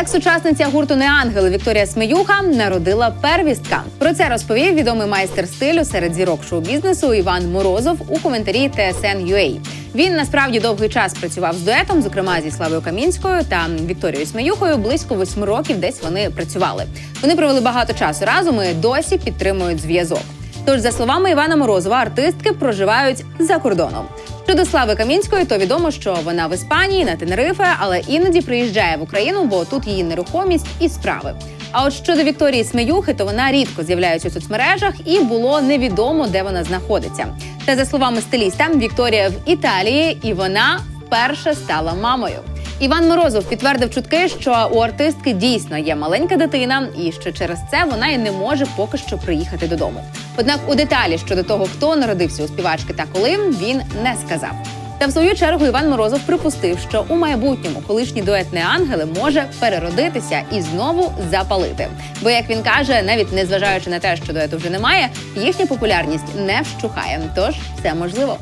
Екс-учасниця гурту Неангели Вікторія Смеюха народила первістка. Про це розповів відомий майстер стилю серед зірок шоу-бізнесу Іван Морозов у коментарі TSN.ua. Він насправді довгий час працював з дуетом, зокрема зі Славою Камінською та Вікторією Смеюхою. Близько восьми років десь вони працювали. Вони провели багато часу разом і досі підтримують зв'язок. Тож, за словами Івана Морозова, артистки проживають за кордоном. Щодо Слави Камінської, то відомо, що вона в Іспанії на Тенерифе, але іноді приїжджає в Україну, бо тут її нерухомість і справи. А от щодо Вікторії Смеюхи, то вона рідко з'являється у соцмережах і було невідомо, де вона знаходиться. Та за словами стиліста, Вікторія в Італії, і вона вперше стала мамою. Іван Морозов підтвердив чутки, що у артистки дійсно є маленька дитина, і що через це вона і не може поки що приїхати додому. Однак у деталі щодо того, хто народився у співачки та коли, він не сказав. Та в свою чергу Іван Морозов припустив, що у майбутньому колишній дует «Неангели» може переродитися і знову запалити. Бо, як він каже, навіть незважаючи на те, що дуету вже немає, їхня популярність не вщухає. Тож все можливо.